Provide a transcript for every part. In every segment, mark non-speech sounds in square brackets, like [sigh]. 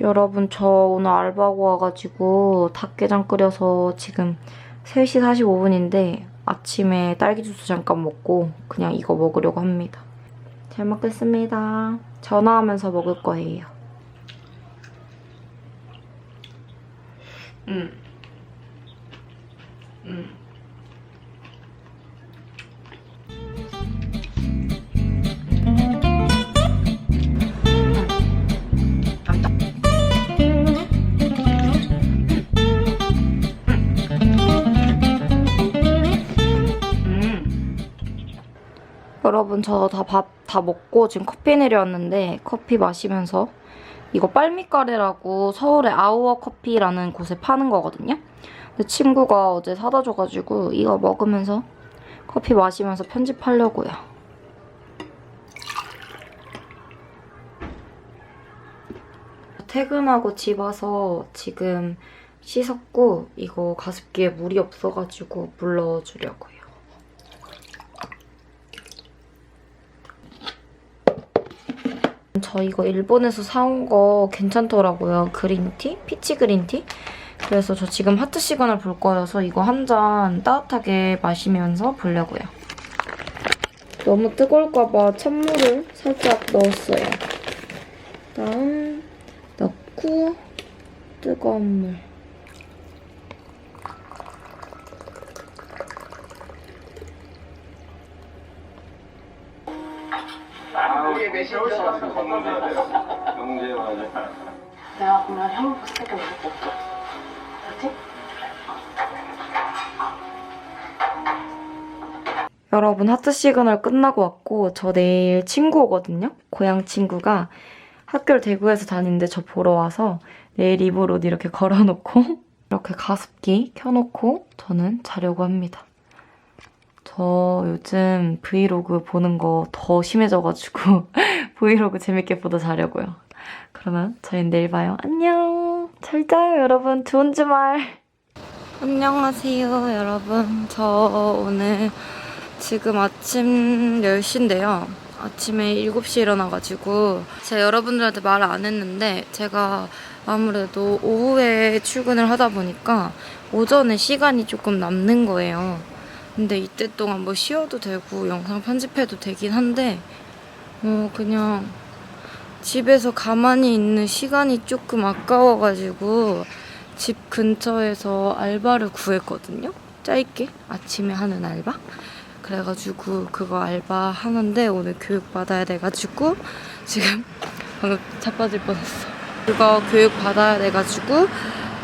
여러분 저 오늘 알바하고 와가지고 닭게장 끓여서 지금 3시 45분인데 아침에 딸기 주스 잠깐 먹고 그냥 이거 먹으려고 합니다. 잘 먹겠습니다. 전화하면서 먹을 거예요. 음. 음. 여러분 저 다밥다 먹고 지금 커피 내려왔는데 커피 마시면서 이거 빨미카레라고 서울의 아우어 커피라는 곳에 파는 거거든요. 근데 친구가 어제 사다 줘가지고 이거 먹으면서 커피 마시면서 편집하려고요. 퇴근하고 집 와서 지금 씻었고 이거 가습기에 물이 없어가지고 물 넣어주려고요. 저 이거 일본에서 사온 거 괜찮더라고요. 그린티? 피치 그린티? 그래서 저 지금 하트 시간을 볼 거여서 이거 한 잔 따뜻하게 마시면서 보려고요. 너무 뜨거울까봐 찬물을 살짝 넣었어요. 다음 넣고 뜨거운 물. 이게 메신저 영재 맞아. 내가 보면 형 수밖에 먹을 거 없어. 그렇지? 여러분 하트 시그널 끝나고 왔고 저 내일 친구 오거든요. 고향 친구가 학교를 대구에서 다니는데 저 보러 와서 내일 입을 옷 이렇게 걸어놓고 [laughs] 이렇게 가습기 켜놓고 저는 자려고 합니다. 저 요즘 브이로그 보는 거 더 심해져가지고 [laughs] 브이로그 재밌게 보다 자려고요. 그러면 저희는 내일 봐요. 안녕. 잘 자요 여러분. 좋은 주말. 안녕하세요 여러분. 저 오늘 지금 아침 10시인데요. 아침에 7시에 일어나가지고 제가 여러분들한테 말을 안 했는데 제가 아무래도 오후에 출근을 하다 보니까 오전에 시간이 조금 남는 거예요. 근데 이때 동안 뭐 쉬어도 되고 영상 편집해도 되긴 한데 어 그냥 집에서 가만히 있는 시간이 조금 아까워가지고 집 근처에서 알바를 구했거든요. 짧게 아침에 하는 알바. 그래가지고 그거 알바 하는데 오늘 교육 받아야 돼가지고 지금 [laughs] 방금 자빠질 뻔했어. 그거 교육 받아야 돼가지고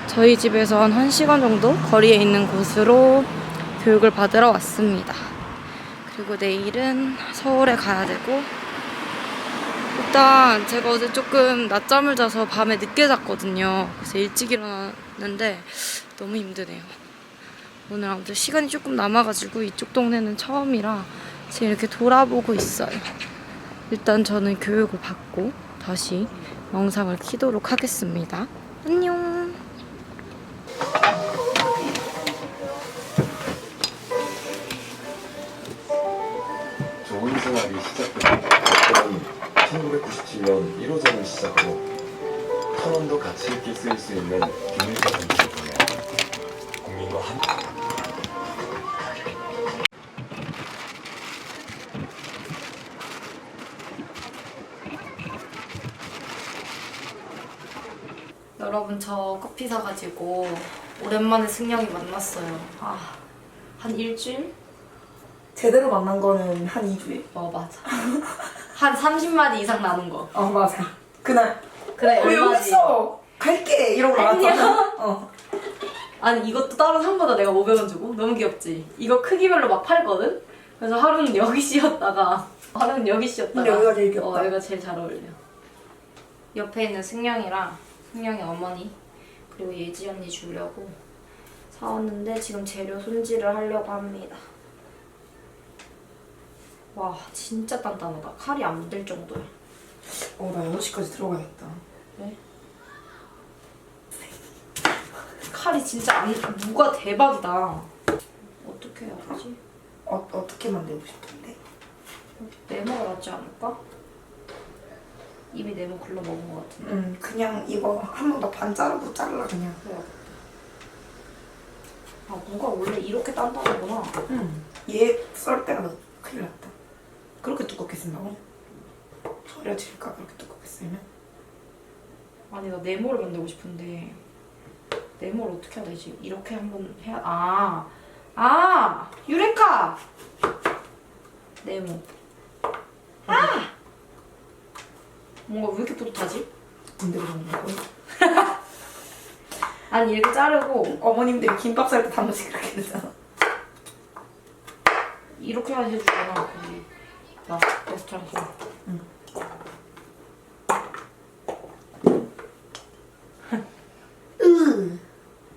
저희 집에서 한 1시간 정도 거리에 있는 곳으로 교육을 받으러 왔습니다. 그리고 내일은 서울에 가야 되고 일단 제가 어제 조금 낮잠을 자서 밤에 늦게 잤거든요. 그래서 일찍 일어났는데 너무 힘드네요. 오늘 아무튼 시간이 조금 남아가지고 이쪽 동네는 처음이라 지금 이렇게 돌아보고 있어요. 일단 저는 교육을 받고 다시 영상을 키도록 하겠습니다. 안녕. 그런 1997년 1호점을 시작으로 천 원도 가치 있게 쓰일 수 있는 비밀가 정책을 통해 국민과 함께 여러분 저 커피 사가지고 오랜만에 승영이 만났어요. 아, 한 일주일? 제대로 만난 거는 한 2주일? 어 맞아. 한 30마디 이상 나눈 거. 어 맞아 그날 그래 어, 왜 여기 얼마지? 있어? 갈게 이러고 나갔잖아 어. 아니 이것도 따로 산 거다 내가 500원 주고 너무 귀엽지? 이거 크기별로 막 팔거든? 그래서 하루는 [laughs] 여기 씌웠다가 하루는 여기 씌웠다가 근데 여기가 제일 귀엽다. 어 여기가 제일 잘 어울려 옆에 있는 승영이랑 승영이 어머니 그리고 예지 언니 주려고 사왔는데 지금 재료 손질을 하려고 합니다 와 진짜 단단하다 칼이 안 묻을 정도야 어 나 6시까지 들어가야겠다 칼이 진짜 안, 무가 대박이다 어떻게 해야 되지? 어, 어떻게 만들고 싶던데? 네모가 낫지 않을까? 입이 너무 글러 먹은 것 같은데. 음 그냥 이거 한 번 더 반 자르고 잘라 그냥. 아 누가 원래 이렇게 딴다는구나. 얘썰 때가 너 큰일 났다. 그렇게 두껍게 쓴다고? 절여질까 그렇게 두껍게 쓰면? 아니 나 네모를 만들고 싶은데 네모를 어떻게 해야 되지? 이렇게 한번 해야 아! 아! 유레카! 네모 아! 뭔가 왜 이렇게 뿌듯하지? 근데 그런 거 아니 이렇게 자르고 어머님들이 김밥 살때한 번씩 그렇게 되잖아. 이렇게 해주잖아 거기 나 레스토랑에서 으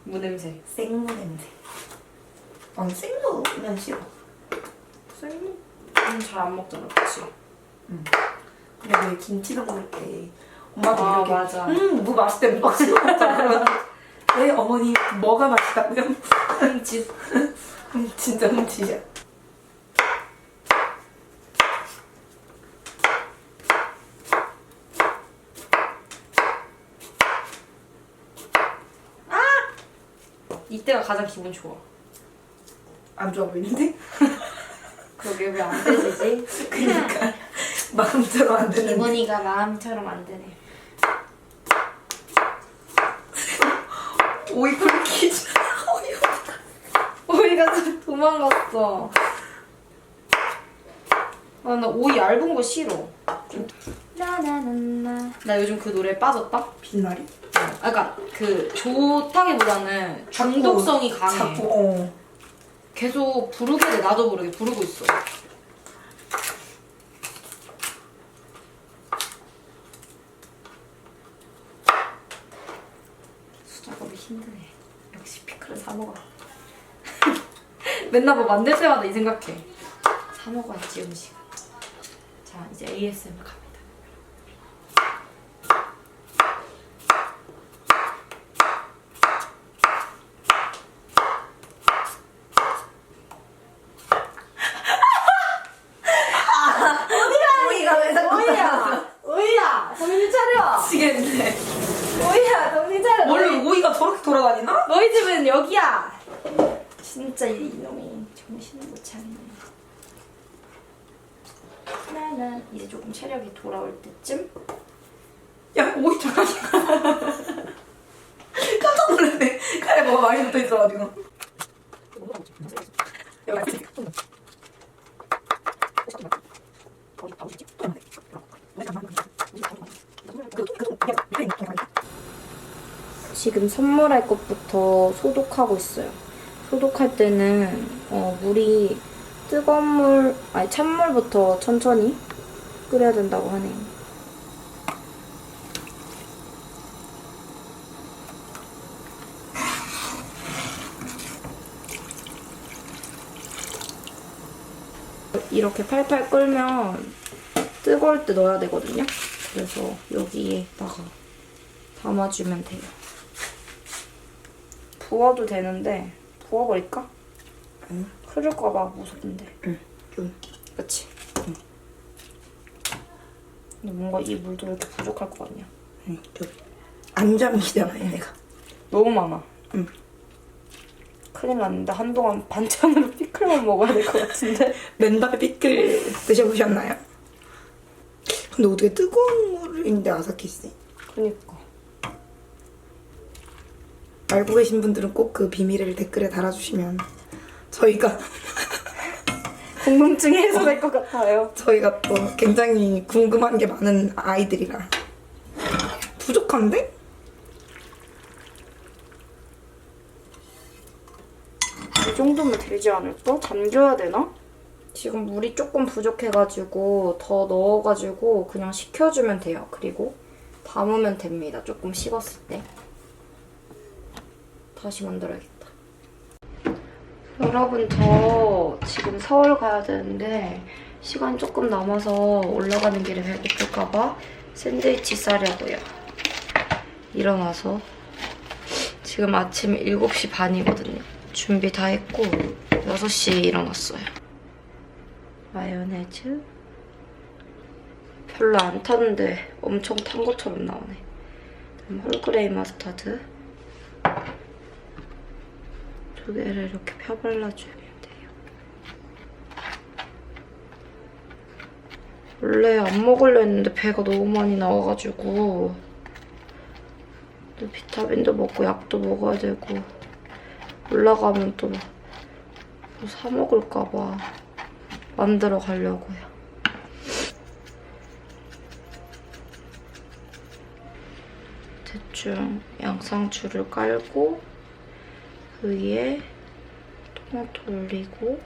무냄새 생무 냄새. 난 생무면 싫어. 생무? 잘안 먹잖아 그치? 근데 왜 김치 담글 때 엄마도 아, 이렇게 맞아. 음, 무 맛있대, 무 맛있대 왜 어머니 뭐가 맛있다고요? 음, [laughs] 진짜. 이때 가 가장 기분 좋아 안 좋아 보이는데? [laughs] 그러게 왜 안 되지? [laughs] 그러니까 마음대로 안 되는데. 기분이가 마음처럼 안 되네 [laughs] 오이 굴키즈. 오이가 좀 도망갔어. 아, 나 오이 얇은 거 싫어. 나나나나. 나 요즘 그 노래에 빠졌다? 빛나리? 아, 그니까 그 좋다기보다는 중독성이 강해. 자꾸 어. 계속 부르게 돼. 나도 모르게 부르고 있어. 수작업이 힘드네. 역시 피클을 사 먹어. [laughs] 맨날 뭐 만들 때마다 이 생각해. 사 먹어야지 음식. 자 이제 ASMR 갑니다. 오이가 왜 자꾸 오이야, 오이야, 정신 차려. 미치겠네. 오이야, 정신 차려. 원래 너희, 오이가 저렇게 돌아다니나? 너희 집은 여기야. 진짜 이놈이 정신을 못 차리네. 나는 이제 조금 체력이 돌아올 때쯤 야 오이 돌아다니. [laughs] 깜짝 놀랐네. 칼에 뭐가 많이 붙어 있어가지고. 지금 선물할 것부터 소독하고 있어요. 소독할 때는 어, 물이 뜨거운 물, 아니 찬물부터 천천히 끓여야 된다고 하네요. 이렇게 팔팔 끓면 뜨거울 때 넣어야 되거든요. 그래서 여기에다가 담아주면 돼요. 부어도 되는데 부어버릴까? 응. 흐를까봐 무섭던데. 응, 좀. 그치? 응. 근데 뭔가 이 물도 왜 이렇게 부족할 것 같냐? 응, 좀. 안 잠기잖아 얘네가. 너무 많아. 응. 큰일 났는데 한동안 [laughs] 반찬으로 피클만 먹어야 될 것 같은데. [laughs] 맨밥에 피클 드셔보셨나요? 근데 어떻게 뜨거운 물인데 아삭히지? 그니까. 알고 계신 분들은 꼭 그 비밀을 댓글에 달아주시면 저희가 [laughs] 궁금증이 해소될 것 같아요. [laughs] 저희가 또 굉장히 궁금한 게 많은 아이들이라 부족한데? 이 정도면 되지 않을까? 잠겨야 되나? 지금 물이 조금 부족해가지고 더 넣어가지고 그냥 식혀주면 돼요. 그리고 담으면 됩니다. 조금 식었을 때. 다시 만들어야겠다. 여러분 저 지금 서울 가야 되는데 시간 조금 남아서 올라가는 길에 배고플까봐 샌드위치 싸려고요. 일어나서 지금 아침 7시 반이거든요. 준비 다 했고 6시에 일어났어요. 마요네즈 별로 안 탔는데 엄청 탄 것처럼 나오네. 홀그레이 마스타드 두 개를 이렇게 펴발라주면 돼요. 원래 안 먹으려 했는데 배가 너무 많이 나와가지고 또 비타민도 먹고 약도 먹어야 되고 올라가면 또 뭐 사 먹을까봐 만들어 가려고요. 대충 양상추를 깔고 그 위에 토마토 올리고.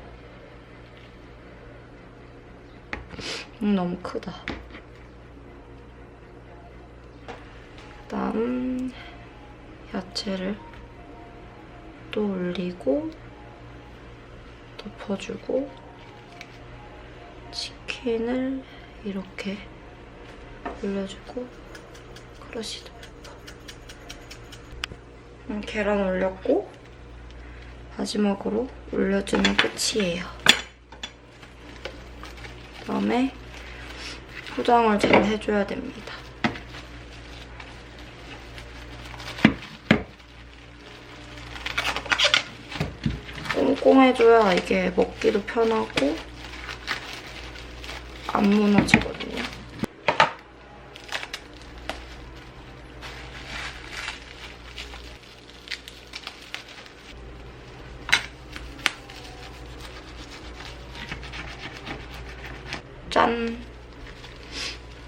음, 너무 크다. 그다음 야채를 또 올리고 덮어주고 치킨을 이렇게 올려주고 크러쉬드 페퍼 음, 계란 올렸고 마지막으로 올려주면 끝이에요. 그다음에 포장을 잘 해줘야 됩니다. 꼼꼼해줘야 이게 먹기도 편하고 안 무너지거든요. 짠!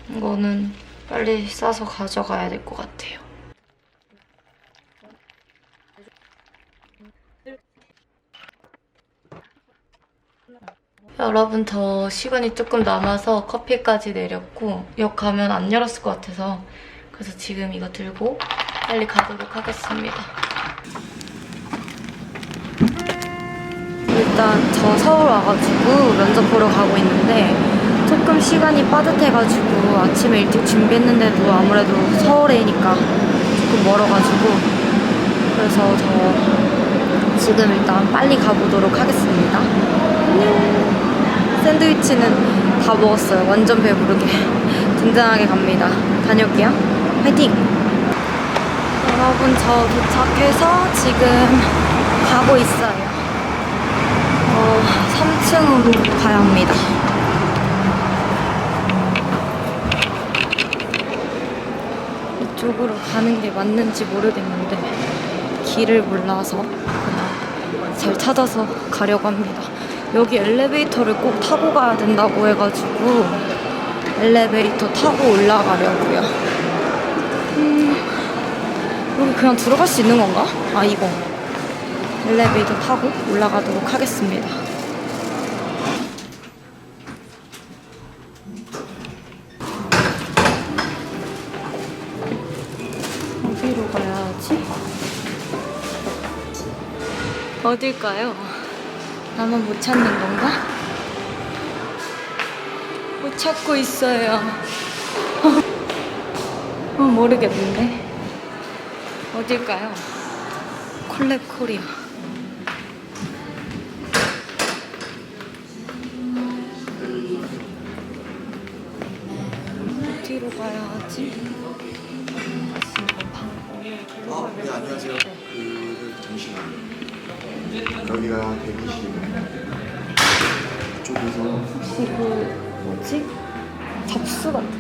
이거는 빨리 싸서 가져가야 될 것 같아요. 여러분 저 시간이 조금 남아서 커피까지 내렸고 역 가면 안 열었을 것 같아서 그래서 지금 이거 들고 빨리 가도록 하겠습니다. 일단 저 서울 와가지고 면접 보러 가고 있는데 조금 시간이 빠듯해가지고 아침에 일찍 준비했는데도 아무래도 서울에니까 조금 멀어가지고 그래서 저 지금 일단 빨리 가보도록 하겠습니다. 샌드위치는 다 먹었어요. 완전 배부르게. [laughs] 든든하게 갑니다. 다녀올게요. 화이팅! 여러분, 저 도착해서 지금 가고 있어요. 어, 3층으로 가야 합니다. 쪽으로 가는 게 맞는지 모르겠는데 길을 몰라서 그냥 잘 찾아서 가려고 합니다. 여기 엘리베이터를 꼭 타고 가야 된다고 해가지고 엘리베이터 타고 올라가려고요. 음, 여기 그냥 들어갈 수 있는 건가? 아 이거 엘리베이터 타고 올라가도록 하겠습니다. 어디로 하지? 어딜까요? 나만 못 찾는 건가? 못 찾고 있어요. 어, 모르겠는데. 어딜까요? 콜랩 코리아. 어디로 가야 하지?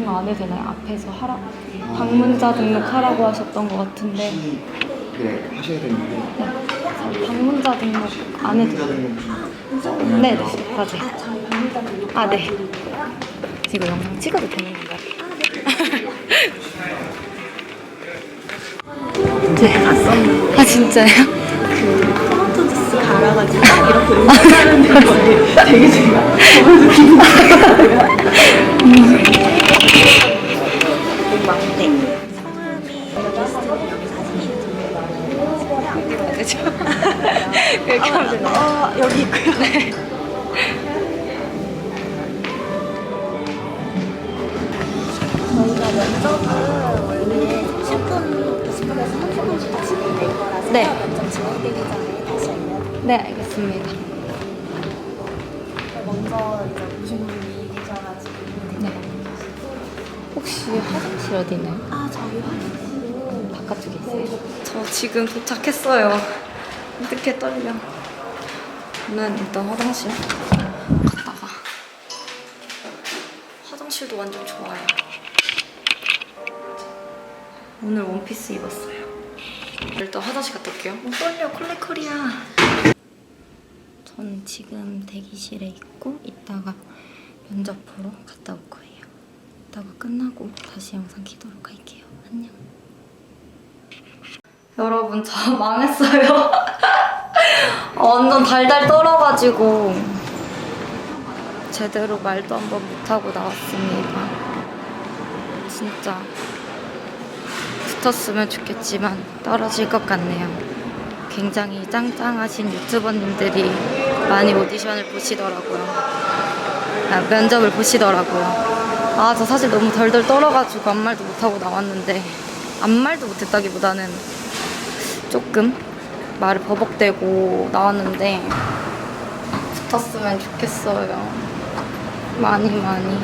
거 안 해도 되나요? 앞에서 하라 방문자 등록하라고 하셨던 것 같은데 네, 하셔야 되는데. 방문자 등록 안 해도 돼요? 네, 네, 맞아요. 아, 네. 이거 영상 찍어도 되는 건가요? [laughs] 네, 아, 진짜요? 이렇게 하 [laughs] 면 되나요? 어, 여기 있고요. 네. 저희가 면접은 원래 10분, 20분에서 30분씩 진행될 거라서 네. 면접 진행되기 전에 다시 알려드릴게요. 네, 알겠습니다. 먼저 이제 오신 분 혹시 화장실 어디나요? 아 저희 화장실은 바깥쪽에 있어요. 저 지금 도착했어요. 어떻게 떨려. 저는 일단 화장실 갔다가 화장실도 완전 좋아요. 오늘 원피스 입었어요. 일단 화장실 갔다 올게요. 어, 떨려 콜레콜이야. 저는 지금 대기실에 있고 이따가 면접 보러 갔다 올 거예요. 이따가 끝나고 다시 영상 키도록 할게요. 안녕. 여러분 저 [laughs] 망했어요. [laughs] 완전 달달 떨어가지고 제대로 말도 한 번 못하고 나왔습니다. 진짜 붙었으면 좋겠지만 떨어질 것 같네요. 굉장히 짱짱하신 유튜버님들이 많이 오디션을 보시더라고요. 아, 면접을 보시더라고요. 아, 저 사실 너무 덜덜 떨어가지고 아무 말도 못하고 나왔는데 아무 말도 못했다기보다는 조금 말을 버벅대고 나왔는데 붙었으면 좋겠어요. 많이 많이.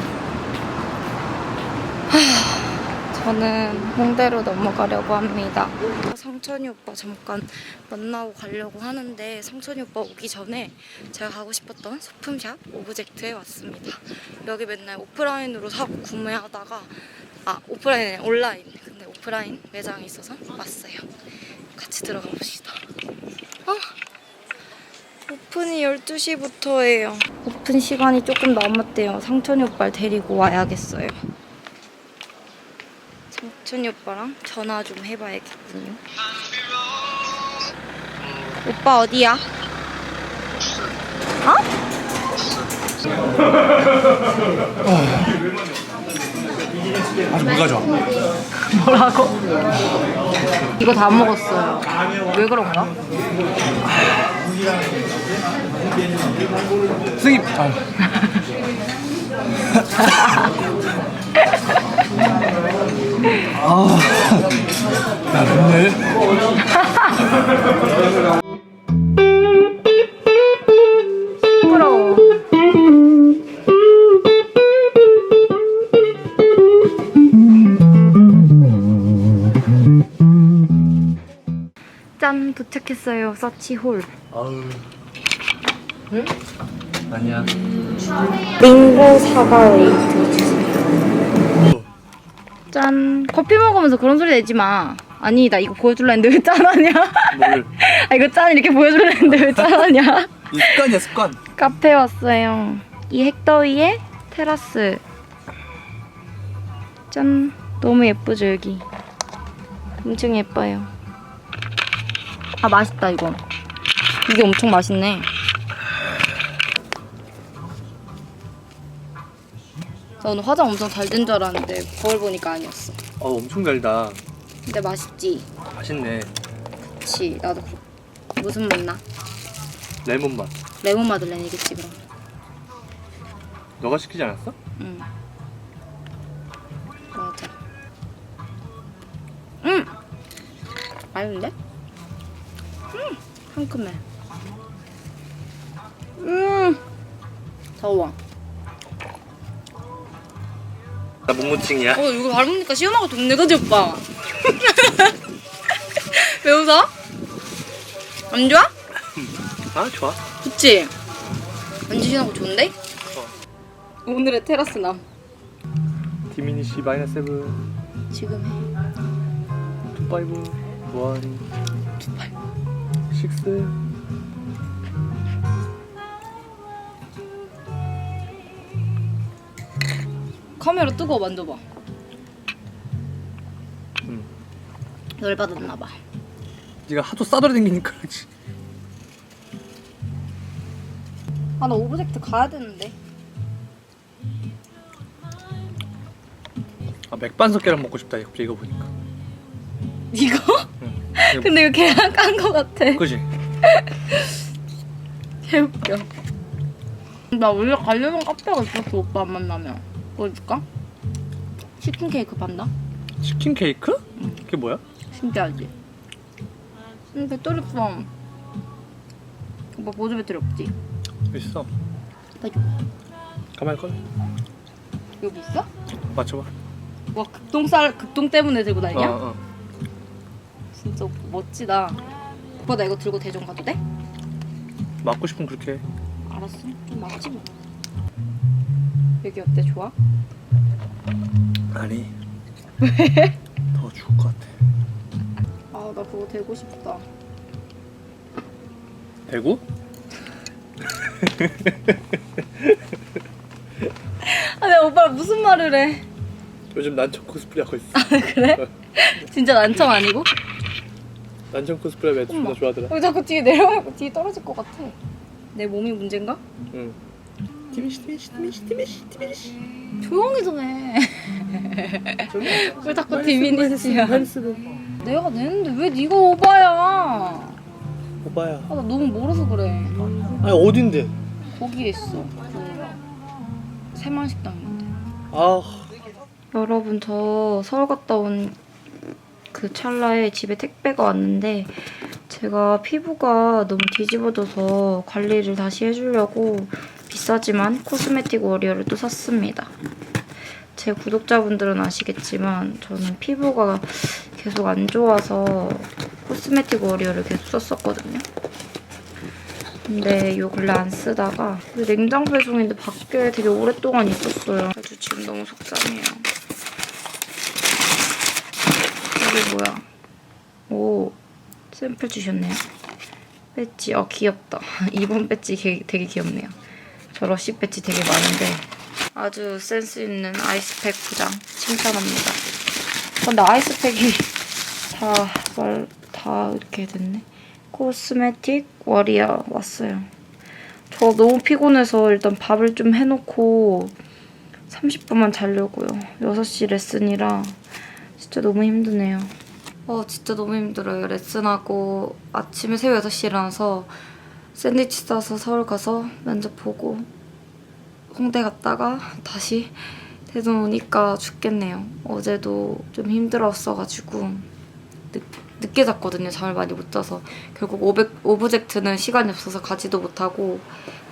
하, 저는 홍대로 넘어가려고 합니다. 성천이 오빠 잠깐 만나고 가려고 하는데 성천이 오빠 오기 전에 제가 가고 싶었던 소품샵 오브젝트에 왔습니다. 여기 맨날 오프라인으로 사고 구매하다가 아 오프라인이 아니라 온라인 근데 오프라인 매장이 있어서 왔어요. 같이 들어가 봅시다. 아, 오픈이 12시부터예요. 오픈 시간이 조금 남았대요. 상천이 오빠를 데리고 와야겠어요. 상천이 오빠랑 전화 좀 해봐야겠군요. 오빠 어디야? 어? 아주 뭐가 좋아? 뭐라고? 이거 다 먹었어요. 왜 그런가? 승입. 아. 아. 나 오늘 부끄러워. 짠 도착했어요 서치홀 아우. 응? 아니야. 링고 사과 웨이트 주세요 짠 커피 먹으면서 그런 소리 내지 마 아니 나 이거 보여줄라 했는데 왜 짠하냐 뭘? [laughs] 아 이거 짠 이렇게 보여줄라 했는데 왜 짠하냐 이 습관이야 습관. 카페 왔어요. 이 핵더위에 테라스. 짠. 너무 예쁘죠, 여기. 엄청 예뻐요. 아, 맛있다, 이거. 이게 엄청 맛있네. 나 오늘 화장 엄청 잘 된 줄 알았는데 거울 보니까 아니었어. 어 엄청 달다. 근데 맛있지? 맛있네. 그치, 나도 그 무슨 맛 나? 레몬 맛. 레몬 마들렌이겠지, 그럼. 너가 시키지 않았어? 응. 맞아. 응. 맛있는데? 음, 상큼해. 음. 더워. 나 묵무칭이야. 어, 이거 밟으니까 시원하고 좋네, 그지 오빠? [laughs] 왜 웃어? 안 좋아? 아 좋아. 좋지? 완전 시원하고 좋은데? 오늘의 테라스 남. 디미니시 마이너스 세븐 지금 해. 투 파이브 원 식스 카메라 뜨거워 만져봐. 응. 열 받았나 봐. 네가 하도 싸돌아다니니까 그렇지. 아 나 오브젝트 가야 되는데. 아 맥반석 계란 먹고 싶다 갑자기 이거 보니까. 이거? 응. [laughs] 근데 이거 계란 깐거 같아. 그지? [laughs] 개웃겨. 나 원래 가려던 카페가 있었어 오빠 안 만나면. 보여줄까? 치킨 케이크 판다. 치킨 케이크? 그게 뭐야? 신기하지? 음 배터리 없어. 오빠 보조 배터리 없지? 있어. 빼줘. 가만히 꺼. 여기 있어? 맞춰봐. 와 극동살 극동 때문에 들고 다니냐? 어, 어. 진짜 멋지다. 오빠 나 이거 들고 대전 가도 돼? 맞고 싶으면 그렇게 해. 알았어. 좀 맞지 뭐. 여기 어때? 좋아? 아니 [laughs] 더 좋을 것 같아 아 나 그거 대고 싶다. 대구? [laughs] 아 내가 오빠 무슨 말을 해? 요즘 난청 코스프레 하고 있어 그래? [laughs] 진짜 난청 아니고? 난청 코스프레 왜 존나 좋아하더라 왜 자꾸 뒤에 내려가고 뒤에 떨어질 것 같아. 내 몸이 문제인가? 응 티미시 티미시 티미시 티미시 티미시 조용히 좀 해. 왜 자꾸 디미니시야? 내가 내는데 왜 네가 오바야? 오빠야 아, 나 너무 멀어서 그래. 아니 어딘데 거기에 있어. 그 새만 식당인데. 아 여러분 저 서울 갔다 온 그 찰나에 집에 택배가 왔는데 제가 피부가 너무 뒤집어져서 관리를 다시 해주려고 비싸지만 코스메틱 워리어를 또 샀습니다. 제 구독자분들은 아시겠지만 저는 피부가 계속 안 좋아서 코스메틱 워리어를 계속 썼었거든요. 근데 요 근래 안 쓰다가 냉장 배송인데 밖에 되게 오랫동안 있었어요. 아주 지금 너무 속상해요. 이게 뭐야? 오 샘플 주셨네요. 배지 어 귀엽다. [laughs] 이번 배지 게- 되게 귀엽네요. 저 러쉬 배지 되게 많은데 아주 센스 있는 아이스팩 포장 칭찬합니다. 근데 아이스팩이 다 말 다 이렇게 됐네. 코스메틱 워리어 왔어요. 저 너무 피곤해서 일단 밥을 좀 해놓고 30분만 자려고요. 6시 레슨이라 진짜 너무 힘드네요. 어, 진짜 너무 힘들어요. 레슨하고 아침에 새벽 6시에 일어나서 샌드위치 싸서 서울 가서 면접 보고 홍대 갔다가 다시 대전 오니까 죽겠네요. 어제도 좀 힘들었어가지고 늦, 늦게 잤거든요. 잠을 많이 못 자서. 결국 오백, 오브젝트는 시간이 없어서 가지도 못하고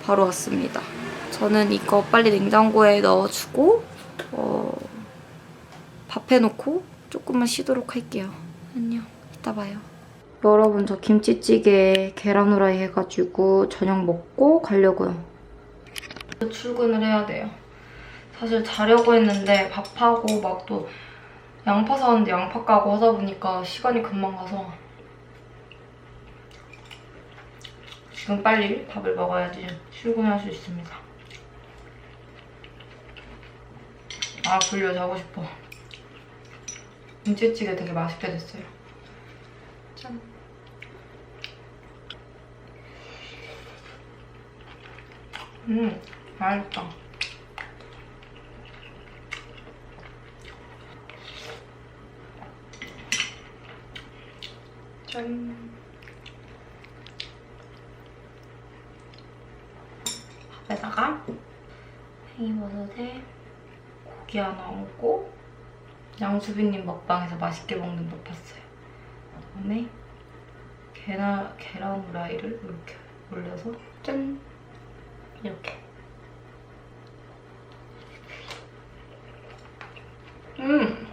바로 왔습니다. 저는 이거 빨리 냉장고에 넣어주고 어, 밥 해놓고 조금만 쉬도록 할게요. 안녕. 이따 봐요. 여러분 저 김치찌개 계란 후라이 해가지고 저녁 먹고 가려고요. 출근을 해야 돼요. 사실 자려고 했는데 밥하고 막 또 양파 사왔는데 양파 까고 하다 보니까 시간이 금방 가서 지금 빨리 밥을 먹어야지 출근할 수 있습니다. 아 불려 자고 싶어. 김치찌개 되게 맛있게 됐어요. 짠. 음, 맛있다. 짠. 밥에다가 팽이버섯에 고기 하나 얹고 양수빈님 먹방에서 맛있게 먹는 법 봤어요. 그다음에 계란 계란 후라이를 이렇게 올려서 짠 이렇게. 음,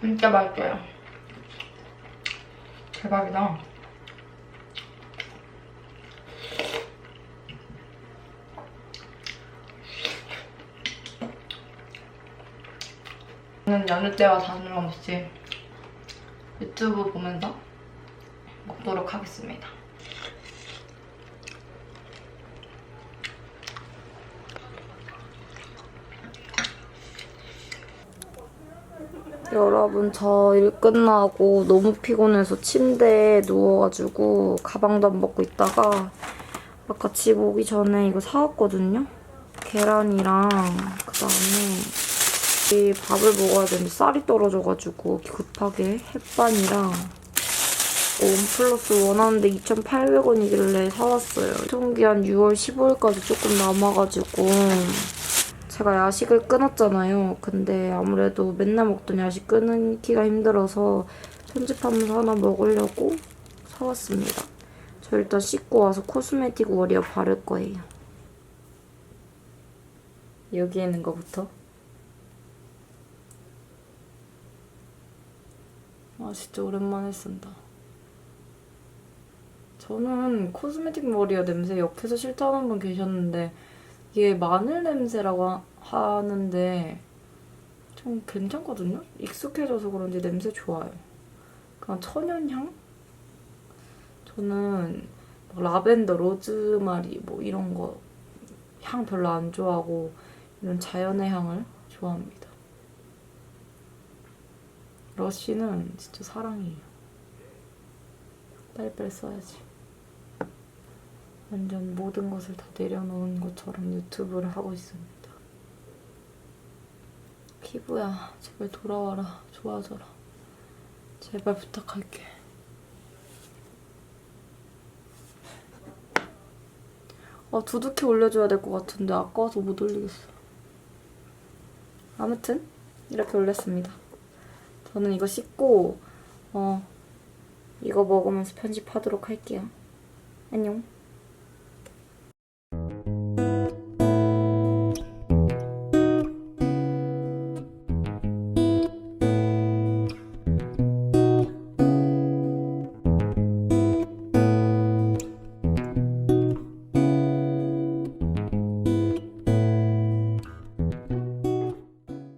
진짜 맛있어요. 대박이다. 저는 여느 때와 다름없이 유튜브 보면서 먹도록 하겠습니다. 여러분 저 일 끝나고 너무 피곤해서 침대에 누워가지고 가방도 안 벗고 있다가 아까 집 오기 전에 이거 사왔거든요? 계란이랑 그다음에 이 밥을 먹어야 되는데 쌀이 떨어져가지고 급하게 햇반이랑 원 플러스 원 하는데 2,800원이길래 사왔어요. 통기 한 6월 15일까지 조금 남아가지고 제가 야식을 끊었잖아요. 근데 아무래도 맨날 먹던 야식 끊기가 힘들어서 편집하면서 하나 먹으려고 사왔습니다. 저 일단 씻고 와서 코스메틱 워리어 바를 거예요. 여기 있는 거부터. 아 진짜 오랜만에 쓴다. 저는 코스메틱 머리야 냄새 옆에서 싫다는 분 계셨는데 이게 마늘 냄새라고 하- 하는데 좀 괜찮거든요? 익숙해져서 그런지 냄새 좋아요. 그냥 천연향? 저는 막 라벤더, 로즈마리 뭐 이런 거 향 별로 안 좋아하고 이런 자연의 향을 좋아합니다. 러쉬는 진짜 사랑이에요. 빨리빨리 써야지. 완전 모든 것을 다 내려놓은 것처럼 유튜브를 하고 있습니다. 피부야, 제발 돌아와라. 좋아져라. 제발 부탁할게. 아, 두둑히 올려줘야 될 것 같은데 아까워서 못 올리겠어. 아무튼 이렇게 올렸습니다. 저는 이거 씻고 어 이거 먹으면서 편집하도록 할게요. 안녕.